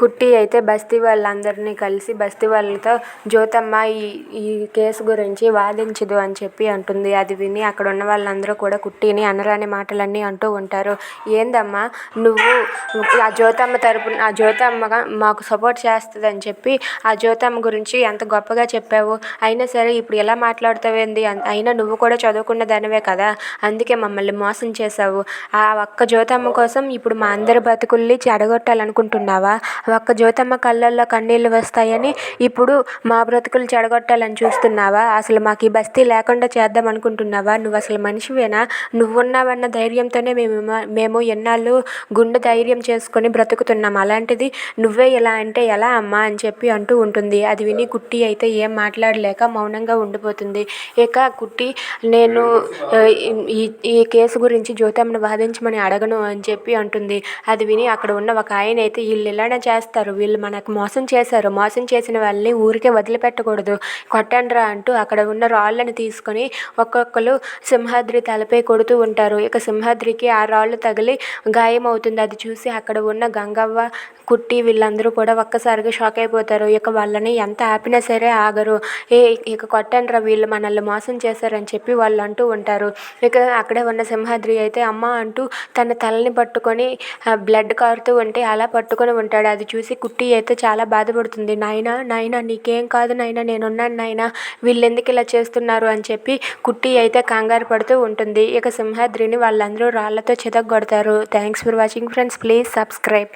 కుట్టి అయితే బస్తీ వాళ్ళందరినీ కలిసి బస్తీ వాళ్ళతో జ్యోతమ్మ ఈ ఈ కేసు గురించి వాదించదు అని చెప్పి అంటుంది. అది విని అక్కడ ఉన్న వాళ్ళందరూ కూడా కుట్టిని అనరాని మాటలన్నీ అంటూ ఉంటారు. ఏందమ్మా నువ్వు ఆ జ్యోతమ్మ తరపున ఆ జ్యోతమ్మగా మాకు సపోర్ట్ చేస్తుందని చెప్పి ఆ జ్యోతమ్మ గురించి ఎంత గొప్పగా చెప్పావు? అయినా సరే ఇప్పుడు ఎలా మాట్లాడుతావేంది అయినా నువ్వు కూడా చదువుకున్న దానివే కదా? అందుకే మమ్మల్ని మోసం చేసావు ఆ ఒక్క జ్యోతమ్మ కోసం ఇప్పుడు మా అందరి బతుకుల్ని చెడగొట్టాలనుకుంటున్నావా? ఒక్క జ్యోతమ్మ కళ్ళల్లో కన్నీళ్ళు వస్తాయని ఇప్పుడు మా బ్రతుకులు చెడగొట్టాలని చూస్తున్నావా? అసలు మాకు ఈ బస్తీ లేకుండా చేద్దాం అనుకుంటున్నావా? నువ్వు అసలు మనిషివేనా? నువ్వున్నావన్న ధైర్యంతోనే మేము మేము ఎన్నాళ్ళు గుండె ధైర్యం చేసుకొని బ్రతుకుతున్నాం. అలాంటిది నువ్వే ఇలా అంటే ఎలా అమ్మా అని చెప్పి అంటూ ఉంటుంది. అది విని కుట్టి అయితే ఏం మాట్లాడలేక మౌనంగా ఉండిపోతుంది. ఇక కుట్టి నేను ఈ ఈ కేసు గురించి జ్యోతమ్మను వాదించమని అడగను అని చెప్పి అంటుంది. అది విని అక్కడ ఉన్న ఒక ఆయన అయితే వీళ్ళు ఇలానే చేస్తారు వీళ్ళు మనకు మోసం చేశారు. మోసం చేసిన వాళ్ళని ఊరికే వదిలిపెట్టకూడదు. కొట్టండ్రా అంటూ అక్కడ ఉన్న రాళ్ళని తీసుకొని ఒక్కొక్కరు సింహాద్రి తలపై కొడుతూ ఉంటారు. ఇక సింహాద్రికి ఆ రాళ్ళు తగిలి గాయం అవుతుంది అది చూసి అక్కడ ఉన్న గంగవ్వ కుట్టి వీళ్ళందరూ కూడా ఒక్కసారిగా షాక్ అయిపోతారు. ఇక వాళ్ళని ఎంత ఆపినా సరే ఆగరు. ఏ ఇక కొట్టండ్రా వీళ్ళు మనల్ని మోసం చేశారని చెప్పి వాళ్ళు అంటూ ఉంటారు. ఇక అక్కడే ఉన్న సింహాద్రి అయితే అమ్మ అంటూ తన తలని పట్టుకొని బ్లడ్ కారుతూ ఉంటే అలా పట్టుకొని ఉంటాడు. అది చూసి కుట్టి అయితే చాలా బాధపడుతుంది. నాయన నాయన నీకేం కాదు నాయన నేనున్నాను నాయన వీళ్ళెందుకు ఇలా చేస్తున్నారు? అని చెప్పి కుట్టి అయితే కంగారు పడుతూ ఉంటుంది. ఇక సింహాద్రిని వాళ్ళందరూ రాళ్ళతో చెదగొడతారు. Thanks for watching friends please subscribe